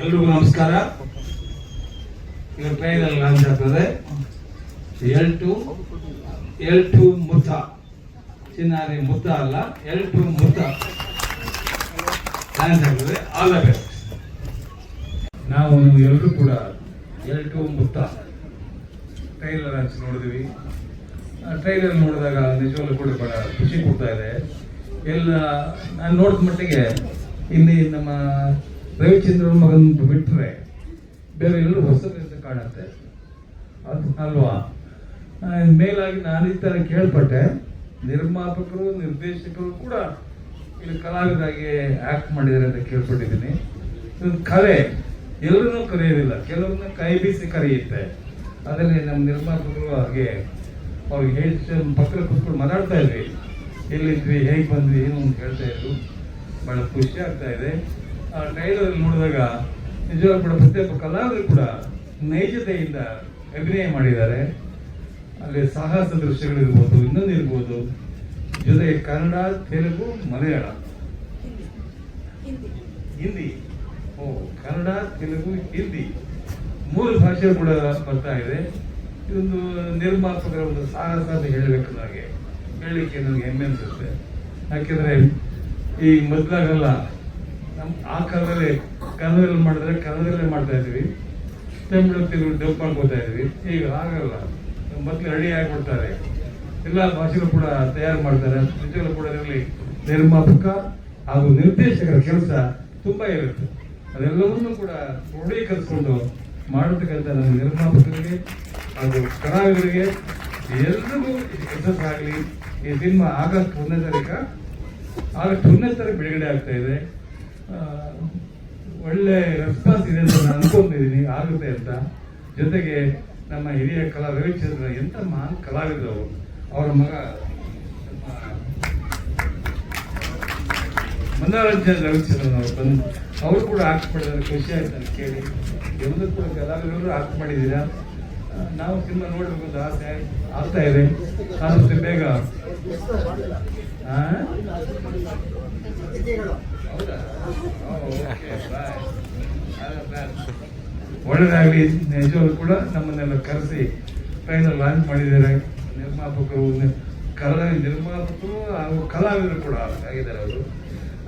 ಎಲ್ರಿಗೂ ನಮಸ್ಕಾರ. ಟ್ರೈನಲ್ಲಿ ಲಾಂಚ್ ಆಗ್ತದೆ ಎಲ್ ಟು ಎಲ್ ಟು ಮುತ್ತ ಚಿನ್ನಾರಿ ಮುತ್ತ ಅಲ್ಲ ಎಲ್ ಟು ಮುತ್ತ ಲಾಂಚ್ ಆಗ್ತದೆ ಆಲ್ ದ ನಾವು ಎಲ್ಲರೂ ಕೂಡ L two Mutta trailer launch ನೋಡಿದ್ವಿ ಟ್ರೈಲರ್ ನೋಡಿದಾಗ ನಿಜವಾಗ್ಲೂ ಕೂಡ ಬಹಳ ಖುಷಿ ಕೊಡ್ತಾ ಇದೆ. ಎಲ್ಲ ನಾನು ನೋಡಿದ ಮಟ್ಟಿಗೆ ಇಲ್ಲಿ ನಮ್ಮ ರವಿಚಂದ್ರ ಮಗನ್ ಬಿಟ್ಟರೆ ಬೇರೆ ಎಲ್ಲರೂ ಹೊಸದಿಂದ ಕಾಣುತ್ತೆ. ಅದು ಅಲ್ವಾ? ಮೇಲಾಗಿ ನಾನು ಈ ಥರ ಕೇಳ್ಪಟ್ಟೆ. ನಿರ್ಮಾಪಕರು, ನಿರ್ದೇಶಕರು ಕೂಡ ಇಲ್ಲಿ ಕಲಾವಿದಾಗಿ ಆಕ್ಟ್ ಮಾಡಿದ್ದಾರೆ ಅಂತ ಕೇಳ್ಪಟ್ಟಿದ್ದೀನಿ. ಇದೊಂದು ಕಲೆ ಎಲ್ಲರನ್ನೂ ಕರೆಯೋದಿಲ್ಲ. ಕೆಲವ್ರನ್ನ ಕೈ ಬೀಸಿ ಕರೆಯುತ್ತೆ. ಅದರಲ್ಲಿ ನಮ್ಮ ನಿರ್ಮಾಪಕರು ಹಾಗೆ ಅವ್ರಿಗೆ ಹೇಳಿ ಪಕ್ಕ ಕೂತ್ಕೊಂಡು ಮಾತಾಡ್ತಾ ಇದ್ವಿ. ಎಲ್ಲಿದ್ವಿ, ಹೇಗೆ ಬಂದ್ವಿ, ಏನು ಅಂತ ಹೇಳ್ತಾ ಇದ್ರು. ಬಹಳ ಖುಷಿ ಆಗ್ತಾ ಇದೆ. ಆ ಟ್ರೈಲರ್ ನೋಡಿದಾಗ ನಿಜವಾಗ ಕೂಡ ಪ್ರತಿಯೊಬ್ಬ ಕಲಾವಿದರು ಕೂಡ ನೈಜತೆಯಿಂದ ಅಭಿನಯ ಮಾಡಿದ್ದಾರೆ. ಅಲ್ಲಿ ಸಾಹಸ ದೃಶ್ಯಗಳಿರ್ಬೋದು, ಇನ್ನೊಂದು ಇರ್ಬೋದು. ಜೊತೆಗೆ ಕನ್ನಡ, ತೆಲುಗು, ಮಲಯಾಳ. ಹಿಂದಿ. ಓ, ಕನ್ನಡ, ತೆಲುಗು, ಹಿಂದಿ. ಮೂರು ಭಾಷೆ ಕೂಡ ಬರ್ತಾ ಇದೆ. ಇದೊಂದು ನಿರ್ಮಾಪಕರ ಒಂದು ಸಾಹಸ ಅಂತ ಹೇಳಬೇಕು ನನಗೆ. ಹೇಳಲಿಕ್ಕೆ ನನಗೆ ಹೆಮ್ಮೆ ಅನಿಸುತ್ತೆ. ಯಾಕೆಂದರೆ ಈ ಮೊದಲಾಗಲ್ಲ ನಮ್ಮ ಆ ಕಾಲದಲ್ಲಿ ಕನ್ನಡದಲ್ಲಿ ಮಾಡಿದ್ರೆ ಕನ್ನಡದಲ್ಲೇ ಮಾಡ್ತಾ ಇದ್ವಿ. ತಮಿಳು ತೆಲುಗು ಡಬ್ ಮಾಡ್ಕೋತಾ ಇದ್ವಿ. ಈಗ ಆಗಲ್ಲ ಮೊದಲು ರೆಡಿ ಆಗಿಬಿಡ್ತಾರೆ. ಎಲ್ಲ ಭಾಷೆಗಳು ಕೂಡ ತಯಾರು ಮಾಡ್ತಾರೆ. ನಿಜಗಳು ಕೂಡ ಇರಲಿ ನಿರ್ಮಾಪಕ ಹಾಗೂ ನಿರ್ದೇಶಕರ ಕೆಲಸ ತುಂಬ ಇರುತ್ತೆ. ಅದೆಲ್ಲವನ್ನೂ ಕೂಡ ಕ್ರೋಢೀಕರಿಸ್ಕೊಂಡು ಮಾಡತಕ್ಕಂಥ ನಮ್ಮ ನಿರ್ಮಾಪಕರಿಗೆ ಹಾಗೂ ಕಲಾವಿದರಿಗೆ ಎಲ್ರಿಗೂ ಯಶಸ್ಸಾಗಲಿ ಈ ಸಿನಿಮಾ ಆಗಸ್ಟ್ ಒಂದನೇ ತಾರೀಕ, ಆಗಸ್ಟ್ ಒಂದನೇ ತಾರೀಕು ಬಿಡುಗಡೆ ಆಗ್ತಾ ಇದೆ. ಒಳ್ಳೆ ರೆಸ್ಪಾನ್ಸ್ ಇದೆ ಅಂತ ನಾನು ಅನ್ಕೊಂಡಿದ್ದೀನಿ, ಆಗುತ್ತೆ ಅಂತ. ಜೊತೆಗೆ ನಮ್ಮ ಹಿರಿಯ ಕಲಾ, ರವಿಚಂದ್ರ ಎಂಥ ಮಹಾನ್ ಕಲಾವಿದರು ಅವರು. ಅವರ ಮಗ ಮನೋರಂಜನ್ ರವಿಚಂದ್ರನ್ ಅವರು ಬಂದು, ಅವರು ಕೂಡ ಆಕ್ಟ್ ಮಾಡಿದ್ದಾರೆ ಖುಷಿ ಆಯ್ತು ಅಂತ ಕೇಳಿ. ಎಲ್ಲರೂ ಕೂಡ ಕಲಾವಿದರು ಆಕ್ಟ್ ಮಾಡಿದ್ದೀರಾ ನಾವು ಸಿನಿಮಾ ನೋಡಬೇಕು ಅಂತ ಆಸೆ ಆಗ್ತಾ ಇದೆ. ಆದಷ್ಟು ಬೇಗ. ಒಳ್ಳೆದಾಗಲಿ ನಿಜವಾಗ್ಲೂ ಕೂಡ ನಮ್ಮನ್ನೆಲ್ಲ ಕರೆಸಿ ಟ್ರೈನ್ ಲಾಂಚ್ ಮಾಡಿದ್ದಾರೆ. ನಿರ್ಮಾಪಕರು ಕಲಾ ನಿರ್ಮಾಪಕರು ಹಾಗೂ ಕಲಾವಿದರು ಕೂಡ ಆಗಿದ್ದಾರೆ ಅವರು.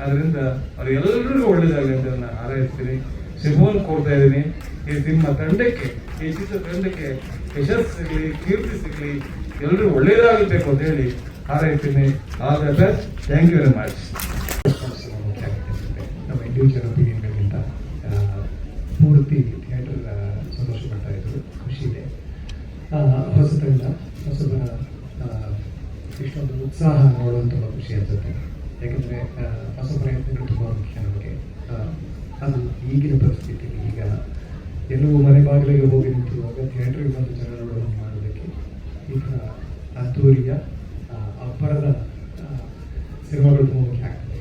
ಅದರಿಂದ ಅವ್ರು ಎಲ್ಲರಿಗೂ ಒಳ್ಳೇದಾಗಲಿ ಅಂತ ನಾನು ಹಾರೈಸ್ತೀನಿ. ಶುಭವನ್ನು ಕೊಡ್ತಾ ಇದ್ದೀನಿ. ಈ ನಿಮ್ಮ ತಂಡಕ್ಕೆ ಈ ಚಿತ್ರ ತಂಡಕ್ಕೆ ಯಶಸ್ಸು ಕೀರ್ತಿ ಸಿಗಲಿ ಎಲ್ಲರೂ ಒಳ್ಳೆಯದಾಗಬೇಕು ಅಂತ ಹೇಳಿ ಹಾರೈತೀನಿ all the best thank you very much ನಮ್ಮ ಇಂಡಿವಿಜುವಲ್ ಒಪಿನಿಯನ್ಗಳಿಂದ ಪೂರ್ತಿ ಥಿಯೇಟರ್ ಸಂತೋಷ ಪಡ್ತಾ ಇದ್ರು. ಖುಷಿ ಇದೆ. ಆ, ತಂಡ ಹೊಸಬರ ಇಷ್ಟೊಂದು ಉತ್ಸಾಹ ತುಂಬ ಖುಷಿ ಅನ್ಸುತ್ತೆ. ಯಾಕೆಂದರೆ ಹೊಸ ಪ್ರಯತ್ನಗಳು ತುಂಬ ಮುಖ್ಯ ನಮಗೆ. ಅದು ಈಗಿನ ಪರಿಸ್ಥಿತಿಯಲ್ಲಿ ಈಗ ಎಲ್ಲವೂ ಮನೆ ಬಾಗಿಲಿಗೆ ಹೋಗಿ ನಿಂತಿರುವಾಗ ಥಿಯೇಟ್ರಿಗೆ ಬಂದು ಜನ ನೋಡೋದನ್ನು ಮಾಡೋದಕ್ಕೆ ಈ ಥರ ಅದ್ದೂರಿಯ ಅಬ್ಬರದ ಸಿನಿಮಾಗಳು ತುಂಬ ಮುಖ್ಯ. ಆಗ್ತದೆ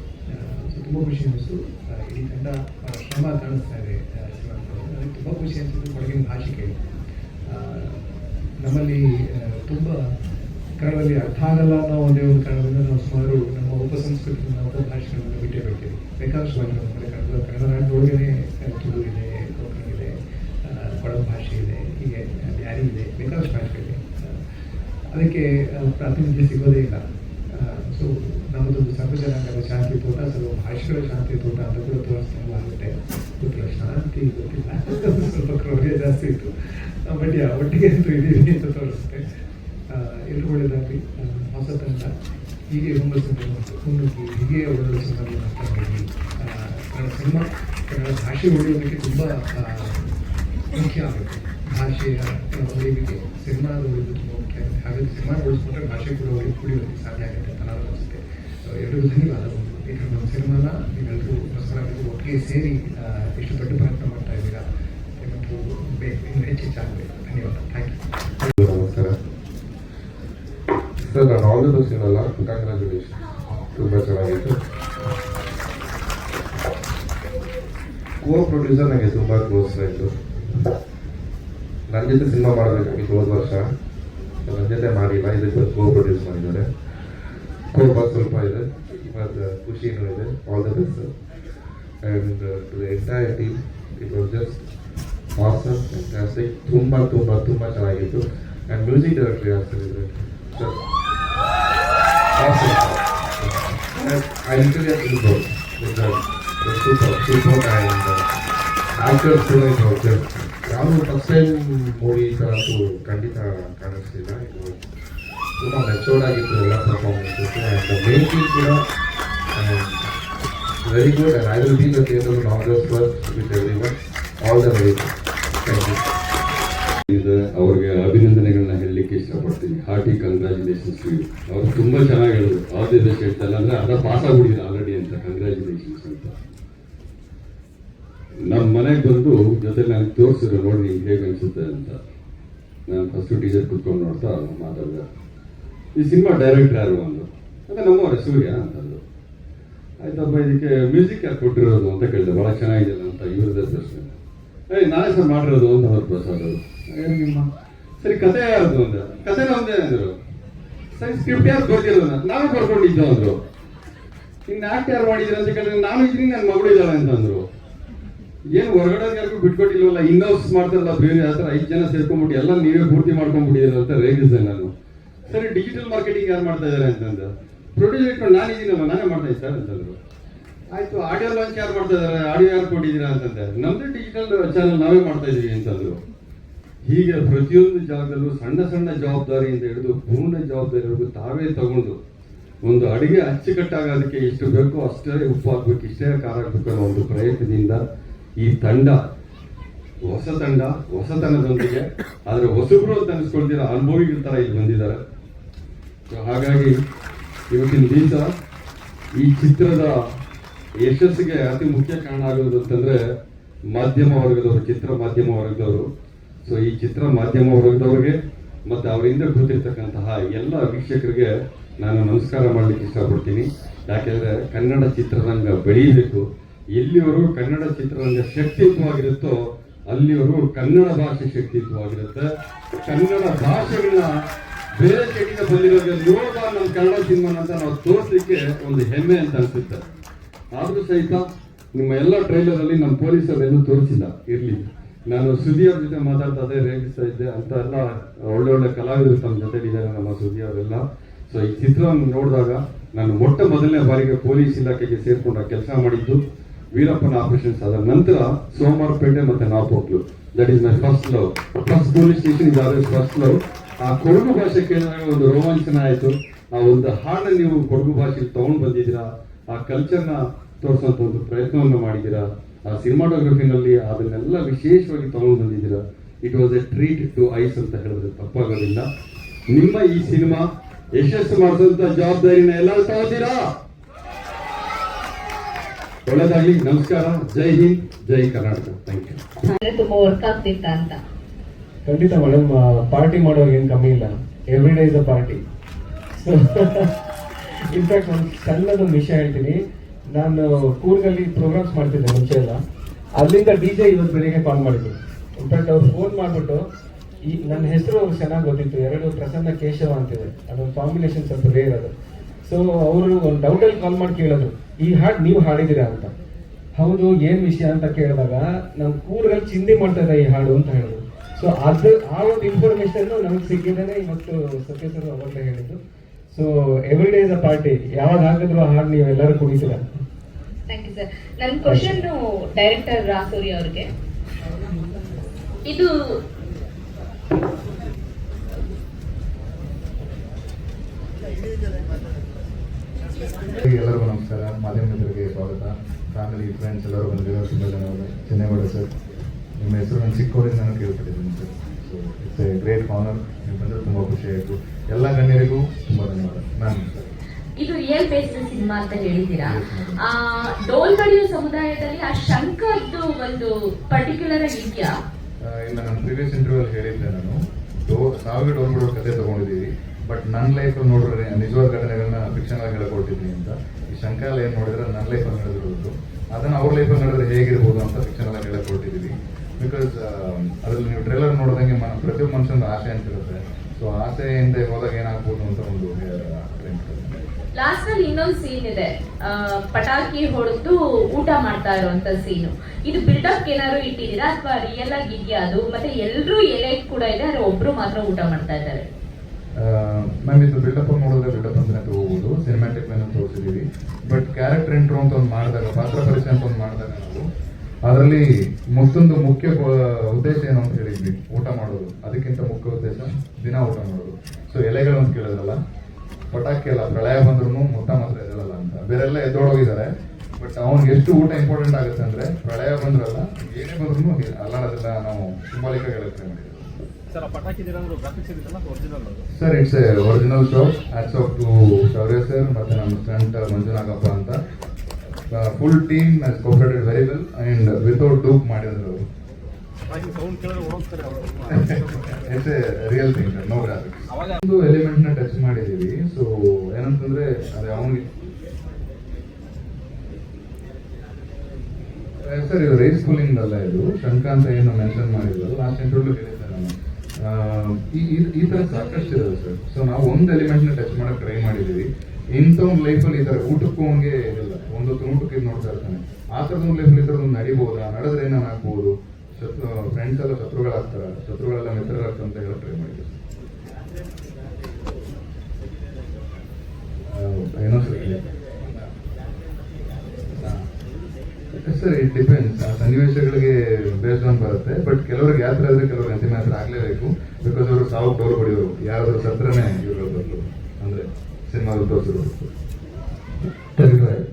ಸೊ ತುಂಬ ಖುಷಿ ಅನಿಸ್ತು ಇಡೀ ತಂಡ ಶ್ರಮ ಕಾಣಿಸ್ತಾ ಇದೆ ನನಗೆ ತುಂಬ ಖುಷಿ ಅನಿಸಿದ್ದು ಕೊಡಗಿನ ಭಾಷೆ ಕೇಳಿ ನಮ್ಮಲ್ಲಿ ತುಂಬ ಕನ್ನಡದಲ್ಲಿ ಅರ್ಥ ಆಗಲ್ಲ ಅನ್ನೋ ಒಂದೇ ಒಂದು ಕಾರಣದಿಂದ ನಾವು ಸುಮಾರು ನಮ್ಮ ಉಪ ನಮ್ಮ ಉಪಭಾಷೆಗಳನ್ನು ಬಿಟ್ಟೇ ಬಿಡ್ತೀವಿ. ಬೇಕಾದಷ್ಟು ಭಾಷೆಗಳು ಕನ್ನಡ ಕನ್ನಡ ನಾಡಿನೊಳಗನೆ ಆ, ತುಳು ಇದೆ ಕೊಂಕಣಿ ಇದೆ ಆ, ಭಾಷೆ ಇದೆ ಹೀಗೆ ಬ್ಯಾರಿ ಇದೆ ಬೇಕಾದಷ್ಟು ಭಾಷೆ ಇದೆ ಅದಕ್ಕೆ ಪ್ರಾತಿನಿಧ್ಯ ಸಿಗೋದೇ ಇಲ್ಲ. ಸೊ ನಮ್ಮದೊಂದು ಸರ್ವಜನಾಂಗದ ಶಾಂತಿ ತೋಟ ಸರ್ವ ಭಾಷೆಗಳ ಶಾಂತಿ ತೋಟ ಅಂತ ಕೂಡ ತೋರಿಸ್ತಾ ಆಗುತ್ತೆ. ಗೊತ್ತಿಲ್ಲ ಶಾಂತಿ ಗೊತ್ತಿಲ್ಲ. ಸ್ವಲ್ಪ ಕ್ರೌರ್ಯ ಜಾಸ್ತಿ ಇತ್ತು. ಬಟ್ ಯಾ ಒಟ್ಟಿಗೆ ಅಂತೂ ಇದೀವಿ ಅಂತ ತೋರಿಸುತ್ತೆ. ಎಲ್ಲರೂ ಒಳ್ಳೆಯದಾಗಲಿ ಹೊಸ ತಂಡ. ಹೀಗೆ ಮತ್ತು ಮುನ್ನುಗ್ಗಿ ಹೀಗೆ ಒಳ್ಳೆಯ ಸಿನಿಮಾಗಳು ಮಾಡ್ತಾ ಹೋಗಿ ಕನ್ನಡ ಸಿನಿಮಾ ಕನ್ನಡ ಭಾಷೆ ಉಳಿಯೋದಕ್ಕೆ ತುಂಬ ಮುಖ್ಯ ಆಗುತ್ತೆ ಭಾಷೆಯ ಅರಿವಿಗೆ ಸಿನಿಮಾ ಉಳಿದು ತುಂಬ ಮುಖ್ಯ ಆಗುತ್ತೆ ಹಾಗಾಗಿ ಸಿನಿಮಾ ಉಳಿಸ್ಕೊಂಡ್ರೆ ಭಾಷೆ ಕೂಡ ಉಳಿ ಕುಡಿಯೋದಕ್ಕೆ ಸಾಧ್ಯ ಆಗುತ್ತೆ ಅಂತ ನಾನು ಅನಿಸುತ್ತೆ. ಎಲ್ಲರಿಗೂ ಧನ್ಯವಾದ ಈಗ ನಮ್ಮ ಸಿನಿಮಾನ ನೀವೆಲ್ಲರೂ ಹೊಸರಾಗಿದ್ದು ಒಟ್ಟಿಗೆ ಸೇರಿ ಇಷ್ಟು ದೊಡ್ಡ ಪ್ರಯತ್ನ ಮಾಡ್ತಾ ಇದ್ದೀರಾ? ಬೇ ಇನ್ನು ಧನ್ಯವಾದ. ಥ್ಯಾಂಕ್ ಯು ನಮಸ್ಕಾರ. ಸರ್, ನಾನು ಆಲ್ ದಿ ಬೆಸ್ಟ್ ಏನಲ್ಲ ಕಂಗ್ರ್ಯಾಚುಲೇಷನ್. ತುಂಬ ಚೆನ್ನಾಗಿತ್ತು. ಕೋ ಪ್ರೊಡ್ಯೂಸರ್ ನನಗೆ ತುಂಬ ಕ್ಲೋಸ್ ಫ್ರೆಂಡು ನನ್ನ ಜೊತೆ ಸಿನಿಮಾ ಮಾಡಬೇಕಾಗಿತ್ತು ಹೋದ ವರ್ಷ. ನನ್ನ ಜೊತೆ ಮಾಡಿಲ್ಲ, ಇದಕ್ಕೆ ಕೋ ಪ್ರೊಡ್ಯೂಸ್ ಮಾಡಿದ್ದಾರೆ. ಕೋಪ ಸ್ವಲ್ಪ ಇದೆ ಮತ್ತು ಖುಷಿನೂ ಇದೆ. All the best and entire team it was just awesome fantastic ತುಂಬ ತುಂಬ ತುಂಬ ಚೆನ್ನಾಗಿತ್ತು. ಆ್ಯಂಡ್ ಮ್ಯೂಸಿಕ್ ಡೈರೆಕ್ಟರ್ ಯಾರು ಸರ್ ಇದ್ರೆ sir awesome. And I super super to uh, ಕೂಡ ಇದು ಯಾವುದು ಫಸ್ಟ್ ಟೈಮ್ ಮೂವಿ ಥರ ಅಂತೂ ಖಂಡಿತ ಕಾಣಿಸ್ತಿಲ್ಲ. ಇದು ತುಂಬ ಮೆಚೋರ್ಡ್ ಆಗಿತ್ತು ಎಲ್ಲ ಪರ್ಫಾರ್ಮೆನ್ಸಸ್ ಆ್ಯಂಡ್ ಮೇಕಿಂಗ್ ಕೂಡ very good and I will be the theatre ನಾಗಸ್ first with everyone all the very thank you ಅವ್ರಿಗೆ ಅಭಿನಂದನೆಗಳನ್ನ ಹೇಳಲಿಕ್ಕೆ ಇಷ್ಟಪಡ್ತೀನಿ. ಹಾರ್ಟಿ ಕಂಗ್ರ್ಯಾಚುಲೇಷನ್ಸ್ ಯು ಅವ್ರು ತುಂಬ ಚೆನ್ನಾಗಿ ಹೇಳಿದ್ರು ಆಲ್ ದಿ ಬೆಸ್ಟ್ ಹೇಳ್ತಲ್ಲ ಅಂದ್ರೆ ಅದ ಪಾಸ್ ಆಗ್ಬಿಟ್ಟಿದೆ ಆಲ್ರೆಡಿ ಅಂತ. ಕಂಗ್ರ್ಯಾಚುಲೇಷನ್ಸ್ ಅಂತ. ನಮ್ಮ ಮನೆಗೆ ಬಂದು ಜೊತೆ ನನಗೆ ತೋರಿಸಿದ್ರು ನೋಡಿ ನಿಮ್ಗೆ ಹೇಗೆ ಅನಿಸುತ್ತೆ ಅಂತ. ನಾನು ಫಸ್ಟ್ ಟೀಚರ್ ಕುತ್ಕೊಂಡು ನೋಡ್ತಾ ಮಾತಾಡಿದೆ. ಈ ಸಿನಿಮಾ ಡೈರೆಕ್ಟರ್ ಯಾರು ಅಂದ್ರು. ಅದೇ ನಮ್ಮವರ ಸೂರ್ಯ ಅಂತಂದ್ರು. ಆಯ್ತಪ್ಪ ಇದಕ್ಕೆ ಮ್ಯೂಸಿಕ್ ಯಾರು ಕೊಟ್ಟಿರೋದು ಅಂತ ಕೇಳಿದೆ. ಭಾಳ ಚೆನ್ನಾಗಿದೆ ಅಂತ ಇವ್ರದ್ದೇ ಪ್ರಶ್ನೆ. ಏಯ್, ನಾನೇ ಸರ್ ಮಾಡಿರೋದು ಅಂತ ಅವ್ರ ಪ್ರಸಾದ್ ಅವರು ನಿಮ್ಮ? ಸರಿ ಕತೆ ಯಾರ್ದು ಅಂದ? ಕತೆ ಒಂದೇ ಅಂದರು. ಸರಿ ಸ್ಕ್ರಿಪ್ಟ್ ಯಾರು ಬರ್ತಿರೋದು ನಾನು ಬರ್ಕೊಂಡಿದ್ದು ಅಂದ್ರು. ಇನ್ನು ಆಕ್ಟ್ ಯಾರು ಮಾಡಿದ್ರು ಅಂತ ಕೇಳಿದ್ರೆ ನಾನು ಇದ್ದೀನಿ ನನ್ನ ಮಗಳು ಇದ್ದಾಳೆ ಅಂತಂದ್ರು ಏನು ಹೊರಗಡೆ ಯಾರಿಗೂ ಬಿಟ್ಕೊಟ್ಟಿಲ್ವಲ್ಲ? ಇನ್ನೌಸ್ ಮಾಡ್ತಾರಲ್ಲ, ಬೇರೆ ಆ ಥರ ಐದು ಜನ ಸೇರ್ಕೊಂಡ್ಬಿಟ್ಟು ಎಲ್ಲ ನೀವೇ ಪೂರ್ತಿ ಮಾಡ್ಕೊಂಡ್ಬಿಟ್ಟಿದ್ದೀರ ಅಂತ ರೇಗಿಸ್ತೇನೆ ನಾನು ಸರಿ ಡಿಜಿಟಲ್ ಮಾರ್ಕೆಟಿಂಗ್ ಯಾರು ಮಾಡ್ತಾ ಇದ್ದಾರೆ ಅಂತಂದ. ಪ್ರೊಡ್ಯೂಸ್ ಇಟ್ಕೊಂಡು ನಾನು ನಾನೇ ಮಾಡ್ತಾ ಇದ್ದೆ ಸರ್ ಅಂತಂದ್ರು. ಆಯ್ತು ಆಡಿಯೋ ಲಾಂಚ್ ಯಾರು ಮಾಡ್ತಾ ಇದ್ದಾರೆ? ಆಡಿಯೋ ಯಾರು ಕೊಟ್ಟಿದ್ದೀರಾ ಅಂತಂದ್ರೆ ನಮ್ದು ಡಿಜಿಟಲ್ ಚಾನಲ್ ನಾವೇ ಮಾಡ್ತಾ ಇದೀವಿ ಅಂತಂದ್ರು. ಹೀಗೆ ಪ್ರತಿಯೊಂದು ಜಾಗದಲ್ಲೂ ಸಣ್ಣ ಸಣ್ಣ ಜವಾಬ್ದಾರಿಯಿಂದ ಹಿಡಿದು ಪೂರ್ಣ ಜವಾಬ್ದಾರಿವರೆಗೂ ತಾವೇ ತಗೊಂಡು ಒಂದು ಅಡಿಗೆ ಅಚ್ಚುಕಟ್ಟಾಗೋದಕ್ಕೆ ಎಷ್ಟು ಬೇಕೋ ಅಷ್ಟೇ ಉಪ್ಪು ಹಾಕ್ಬೇಕು, ಇಷ್ಟೇ ಖಾರ ಹಾಕ್ಬೇಕು ಅನ್ನೋ ಒಂದು ಪ್ರಯತ್ನದಿಂದ ಈ ತಂಡ, ಹೊಸ ತಂಡ, ಹೊಸತನದೊಂದಿಗೆ, ಆದರೆ ಹೊಸಬ್ರು ಅಂತ ಅನಿಸ್ಕೊಳ್ತೀರ? ಅನುಭವಿಗಳ ಥರ ಇಲ್ಲಿ ಬಂದಿದ್ದಾರೆ. ಸೊ ಹಾಗಾಗಿ ಇವತ್ತಿನ ದಿವಸ ಈ ಚಿತ್ರದ ಯಶಸ್ಸಿಗೆ ಅತಿ ಮುಖ್ಯ ಕಾರಣ ಆಗೋದು ಅಂತಂದ್ರೆ ಮಾಧ್ಯಮ ವರ್ಗದವರು, ಚಿತ್ರ ಮಾಧ್ಯಮ ವರ್ಗದವರು. ಸೊ ಈ ಚಿತ್ರ ಮಾಧ್ಯಮ ವರ್ಗದವ್ರಿಗೆ ಮತ್ತೆ ಅವರಿಂದ ಕೂತಿರ್ತಕ್ಕಂತಹ ಎಲ್ಲ ವೀಕ್ಷಕರಿಗೆ ನಾನು ನಮಸ್ಕಾರ ಮಾಡ್ಲಿಕ್ಕೆ ಇಷ್ಟಪಡ್ತೀನಿ. ಯಾಕೆಂದ್ರೆ ಕನ್ನಡ ಚಿತ್ರರಂಗ ಬೆಳೀಬೇಕು ಎಲ್ಲಿವರೆಗೂ ಕನ್ನಡ ಚಿತ್ರರಂಗ ಶಕ್ತಿಯುತವಾಗಿರುತ್ತೋ ಅಲ್ಲಿವರೆಗೂ ಕನ್ನಡ ಭಾಷೆ ಶಕ್ತಿಯುತವಾಗಿರುತ್ತೆ. ಕನ್ನಡ ಭಾಷೆಗಳನ್ನ ಬೇರೆ ಕಡೆಯಿಂದ ಬಂದಿರೋ ಯೋಗ ನಮ್ಮ ಕನ್ನಡ ಸಿನಿಮಾನ ಅಂತ ನಾವು ತೋರಿಸಲಿಕ್ಕೆ ಒಂದು ಹೆಮ್ಮೆ ಅಂತ ಅನ್ಸುತ್ತೆ. ಆದರೂ ಸಹಿತ ನಿಮ್ಮ ಎಲ್ಲ ಟ್ರೈಲರ್ ಅಲ್ಲಿ ನಮ್ಮ ಪೊಲೀಸರು ಎಲ್ಲೂ ತೋರಿಸಿಲ್ಲ. ಇರ್ಲಿ. ನಾನು ಸುದ್ದಿ ಅವ್ರ ಜೊತೆ ಮಾತಾಡ್ತಾ ಅದೇ ರೇಗಿಸ್ತಾ ಇದ್ದೆ ಅಂತ ಎಲ್ಲ ಒಳ್ಳೆ ಒಳ್ಳೆ ಕಲಾವಿದರು ತಮ್ಮ ಜೊತೆಲಿದ್ದಾರೆ ನಮ್ಮ ಸುದ್ದಿ ಅವರೆಲ್ಲ. ಸೊ ಈ ಚಿತ್ರವನ್ನು ನೋಡಿದಾಗ ನಾನು ಮೊಟ್ಟ ಮೊದಲನೇ ಬಾರಿಗೆ ಪೊಲೀಸ್ ಇಲಾಖೆಗೆ ಸೇರ್ಕೊಂಡ ಕೆಲಸ ಮಾಡಿದ್ದು. ವೀರಪ್ಪನ ಆಪರೇಷನ್ಸ್ ಆದ ನಂತರ ಸೋಮವಾರಪೇಟೆ ಮತ್ತೆ Napoklu that is my first love first police station is always first love ಆ ಕೊಡಗು ಭಾಷೆ ಕೇಳಿದಾಗ ಒಂದು ರೋಮಾಂಚನ ಆಯಿತು. ಆ ಒಂದು ಹಾಡನ್ನ ನೀವು ಕೊಡಗು ಭಾಷೆಗೆ ತಗೊಂಡು ಬಂದಿದ್ದೀರಾ? ಆ ಕಲ್ಚರ್ನ ತೋರಿಸುವಂತ ಒಂದು ಪ್ರಯತ್ನವನ್ನು ಮಾಡಿದ್ದೀರಾ? ಆ ಸಿನಿಮಾಟೋಗ್ರಫಿನಲ್ಲಿ ಅದನ್ನೆಲ್ಲ ವಿಶೇಷವಾಗಿ ತಗೊಂಡು ಬಂದಿದ್ದೀರಾ? It was a treat to eyes ಅಂತ ಹೇಳಿದ್ರೆ ತಪ್ಪಾಗೋದಿಲ್ಲ. ನಿಮ್ಮ ಈ ಸಿನಿಮಾ ಯಶಸ್ಸು ಮಾಡಿದಂತ ಜವಾಬ್ದಾರಿನ ಎಲ್ಲ ತಗೋತೀರಾ ಒಳ್ಳೆದಾಗ್ಲಿ ನಮಸ್ಕಾರ ಜೈ ಹಿಂದ್ ಜೈ ಕರ್ನಾಟಕ. ಥ್ಯಾಂಕ್ ಯು ತುಂಬಾ ವರ್ಕ್ ಆಗ್ತಿತ್ತ ಅಂತ. ಖಂಡಿತ ಮೇಡಮ್ ಪಾರ್ಟಿ ಮಾಡೋರ್ಗೆ ಏನು ಕಮ್ಮಿ ಇಲ್ಲ. Every day is a party in fact ಒಂದು ಸಣ್ಣದೊಂದು ವಿಷಯ ಹೇಳ್ತೀನಿ. ನಾನು ಕೂರ್ಗಲ್ಲಿ ಪ್ರೋಗ್ರಾಮ್ಸ್ ಮಾಡ್ತಿದ್ದೆ ಮುಂಚೆ ಎಲ್ಲ. ಅಲ್ಲಿಂದ ಡಿ ಜೆ ಇವತ್ತು ಬೆಳಿಗ್ಗೆ ಕಾಲ್ ಮಾಡಿದ್ರು. ಇನ್ಫ್ಯಾಕ್ಟ್ ಅವ್ರು ಫೋನ್ ಮಾಡಿಬಿಟ್ಟು ಈ ನನ್ನ ಹೆಸರು ಅವ್ರು ಚೆನ್ನಾಗಿ ಗೊತ್ತಿತ್ತು. ಎರಡು ಪ್ರಸನ್ನ ಕೇಶವ ಅಂತಿದೆ. ಅದೊಂದು ಕಾಂಬಿನೇಷನ್ ಸ್ವಲ್ಪ ರೇರ್ ಅದು. ಸೊ ಅವರು ಒಂದು ಡೌಟಲ್ಲಿ ಕಾಲ್ ಮಾಡಿ ಕೇಳಿದ್ರು. ಈ ಹಾಡು ನೀವು ಹಾಡಿದಿರಾ ಅಂತ. ಹೌದು ಏನ್ ವಿಷಯ ಅಂತ ಕೇಳಿದಾಗ ನಮ್ಮ ಕೂರ್ಗಲ್ಲಿ ಚಿಂದಿ ಮಾಡ್ತಾ ಈ ಹಾಡು ಅಂತ ಹೇಳಿದ್ರು ಸೊ ಅದು ಆ ಒಂದು ಇನ್ಫಾರ್ಮೇಶನ್ ನಮ್ಗೆ ಸಿಕ್ಕಿದ್ದೇನೆ ಇವತ್ತು ಸತ್ಯ ಸರ್ ಅವಾಗಲೇ ಹೇಳಿದ್ದು. So every day is a party ಯಾವಾಗ ಹಾಕಿದ್ರು ಆ ಹಾಡು ನೀವು ಎಲ್ಲರೂ ಕುಡಿತೀರ? ಥ್ಯಾಂಕ್ ಯು ಸರ್ ನನ್ನ ಕ್ವಶನ್ ಡೈರೆಕ್ಟರ್ ರಾಸೂರಿ ಅವ್ರಿಗೆ. ಇದು ಎಲ್ಲರಿಗೂ ನಮಸ್ಕಾರ. ಮಾಧ್ಯಮ ಮಿತ್ರರಿಗೆ ಸ್ವಾಗತ. ಫ್ಯಾಮಿಲಿ ಫ್ರೆಂಡ್ಸ್ ಎಲ್ಲರೂ ಬಂದಿರೋ ಅವರು ಚೆನ್ನೈಗೌಡ ಸರ್. ನಿಮ್ಮ ಹೆಸರು ನಾನು ಚಿಕ್ಕವರಿಂದ ನಾನು ಕೇಳ್ಪಟ್ಟಿದ್ದೀನಿ sir. So it's a great honour ನೀವು ಬಂದರೆ ತುಂಬ ಖುಷಿ ಆಯಿತು. ಎಲ್ಲ ಗಣ್ಯರಿಗೂ ತುಂಬ ಧನ್ಯವಾದ. ನಾನು ಸರ್. ಇದು ರಿಯಲ್ ಬೇಸ್ಡ್ ಸಿನಿಮಾ ಅಂತ ಹೇಳಿದ್ದೀರಾ? ಆ ಡೋಲ್ ಸಮುದಾಯದಲ್ಲಿ ಆ ಶಂಕದ್ದು ಒಂದು ಪರ್ಟಿಕ್ಯುಲರ್ ಆಗಿ ಇದೆಯಾ? ಇಲ್ಲ ನಾನು ಪ್ರೀವಿಯಸ್ ಇಂಟರ್ವ್ಯೂ ಹೇಳಿದ್ದೆ ನಾನು. ಡೋ ನಾವೇ ಡೋಲ್ಗಳು ಕತೆ ತೊಗೊಂಡಿದ್ದೀವಿ. ಬಟ್ ನನ್ನ ಲೈಫಲ್ಲಿ ನೋಡಿದ್ರೆ ನಿಜವಾದ ಘಟನೆಗಳನ್ನ ಫಿಕ್ಷನ್ ಆಗಿ ಹೇಳ್ಕೊಟ್ಟಿದ್ದೀನಿ ಅಂತ. ಈ ಶಂಕಾಲ ನೋಡಿದ್ರೆ ನನ್ನ ಲೈಫಲ್ಲಿ ನಡೆದಿರೋದು. ಅದನ್ನು ಅವ್ರ ಲೈಫಲ್ಲಿ ನಡೆದ್ರೆ ಹೇಗಿರ್ಬೋದು ಅಂತ ಫಿಕ್ಷನ್ ಆಗಿ ಹೇಳ್ಕೊಟ್ಟಿದ್ದೀವಿ ಬಿಕಾಸ್ ಅದ್ರಲ್ಲಿ ನೀವು ಟ್ರೇಲರ್ ನೋಡಿದಂಗೆ ಮನ ಪ್ರತಿಯೊಬ್ಬ ಮನುಷ್ಯನ ಆಸೆ ಅಂತ ಇರುತ್ತೆ. ಸೊ ಆಸೆಯಿಂದ ಹೋದಾಗ ಏನಾಗ್ಬೋದು ಅಂತ ಒಂದು ಲಾಸ್ಟ್ ಅಲ್ಲಿ ಇನ್ನೊಂದು ಸೀನ್ ಇದೆ. ಪಟಾಕಿ ಹೊಡೆದು ಊಟ ಮಾಡ್ತಾ ಇರುವಂತ ಸೀನು ಇದು ಬಿಲ್ಡಪ್ ಏನಾದ್ರು ಇಟ್ಟಿದ್ದೀರಾ? ಅಥವಾ ರಿಯಲ್ ಆಗಿ ಇದೆಯಾ ಅದು? ಮತ್ತೆ ಎಲ್ಲರೂ ಎಲೆ ಕೂಡ ಇದೆ, ಆದ್ರೆ ಒಬ್ರು ಮಾತ್ರ ಊಟ ಮಾಡ್ತಾ ಇದ್ದಾರೆ. ಮ್ಯಾಮ್ ಇದು ಬಿಲ್ಡಪ್ ನೋಡಿದ್ರೆ ಬಿಲ್ಡಪ್ ಅಂತಾನೆ ತಗೋಬಹುದು ಸಿನಿಮ್ಯಾಟಿಕ್ ಮೇಲೆ ತೋರಿಸಿದೀವಿ ಬಟ್ ಕ್ಯಾರೆಕ್ಟರ್ ಎಂಟ್ರು ಅಂತ ಒಂದು ಮಾಡಿದಾಗ, ಪಾತ್ರ ಪರಿಚಯ ಅಂತ ಒಂದು ಮಾಡಿದಾಗ ನಾವು, ಅದರಲ್ಲಿ ಮತ್ತೊಂದು ಮುಖ್ಯ ಉದ್ದೇಶ ಏನು ಅಂತ ಹೇಳಿದ್ವಿ. ಊಟ ಮಾಡೋದು. ಅದಕ್ಕಿಂತ ಮುಖ್ಯ ಉದ್ದೇಶ ದಿನ ಊಟ ಮಾಡೋದು. ಸೊ ಎಲೆಗಳು ಅಂತ ಕೇಳಿದ್ರಲ್ಲ, ಪಟಾಕಿ ಅಲ್ಲ ಪ್ರಳಯ ಬಂದ್ರು ಮುತ್ತ ಮಾತ್ರ ಎದಳಲ್ಲ ಅಂತ. ಬೇರೆಲ್ಲ ಎದ್ದೋಡೋಗಿದ್ದಾರೆ. ಬಟ್ ಅವ್ನಿಗೆ ಎಷ್ಟು ಊಟ ಇಂಪಾರ್ಟೆಂಟ್ ಆಗುತ್ತೆ ಅಂದ್ರೆ, ಪ್ರಳಯ ಬಂದ್ರಲ್ಲ, ಏನೇ ಬಂದ್ರು ಅಲ್ಲಾಡೋದಿಲ್ಲ ನಾವು ಹೇಳಕ್ try ಮಾಡಿದ್ದೀವಿ. Sir it's a original shop axe off to Shourya sir ಮತ್ತೆ ನಮ್ಮ ಫ್ರೆಂಡ್ ಮಂಜುನಾಗಪ್ಪ ಅಂತ. Full team has cooperated very well and without dupe ಮಾಡಿದ್ರು it's a real thing no graphics ಒಂದು ಎಲಿಮೆಂಟ್ನ ಟಚ್ ಮಾಡಿದೀವಿ ಸೊ ಏನಂತಂದ್ರೆ ಅದು ಅವನಿಗೆ ಸರ್ ಇದು ರೈಸ್ ಕೂಲಿಂಗ್ ಅಲ್ಲ ಇದು. ಶಂಕ ಅಂತ ಏನು ಮೆನ್ಷನ್ ಮಾಡಿದ್ರು ಲಾಸ್ಟ್ ಆ, ಈ ಈ- ತರ ಸಾಕಷ್ಟು ಇದಾವೆ ಸರ್. ಸೊ ನಾವು ಒಂದು ನ ಟಚ್ ಮಾಡಕ್ ಟ್ರೈ ಮಾಡಿದೀವಿ. ಇಂಥ ಒಂದು ಲೈಫಲ್ಲಿ ಈ ತರ ಊಟಕ್ಕೂ ಹಂಗೆ ಇರಲ್ಲ. ಒಂದೊತ್ತು ಊಟಕ್ಕೆ ಇದು ನೋಡ್ತಾ ಇರ್ತಾನೆ. ಆ ಥರದ ಲೈಫಲ್ಲಿ ಈ ಒಂದು ನಡಿಬೋದಾ? ನಡೆದ್ರೆ ಏನಾರು ಆಗ್ಬೋದು? ಶತ್ರು ಫ್ರೆಂಡ್ಸ್ ಎಲ್ಲ ಶತ್ರುಗಳಾಗ್ತಾರ ಶತ್ರುಗಳೆಲ್ಲ ಅಂತ ಹೇಳಿ ಟ್ರೈ ಮಾಡಿದ್ವಿ. ಆ, ಏನೋ ಸರ್ ಹೇಳಿ. ಸರ್ ಇಟ್ ಡಿಪೆಂಡ್ಸ್ ಆ ಸನ್ನಿವೇಶಗಳಿಗೆ ಬೇಸ್ಡ್ ಆನ್ ಬರುತ್ತೆ. ಬಟ್ ಕೆಲವರಿಗೆ ಯಾತ್ರೆ ಆದ್ರೆ ಕೆಲವ್ರಿಗೆ ಅಂತಿಮ ಯಾತ್ರೆ ಆಗ್ಲೇಬೇಕು. ಬಿಕಾಸ್ ಅವರು ಸಾವು ಡೋರ್ ಹೊಡಿಯೋರು. ಯಾರಾದ್ರೂ ಸತ್ರನೇ ಇವರು ಬದಲು ಅಂದ್ರೆ ಸಿನಿಮಾದಲ್ಲಿ ತೋರಿಸಿರೋದು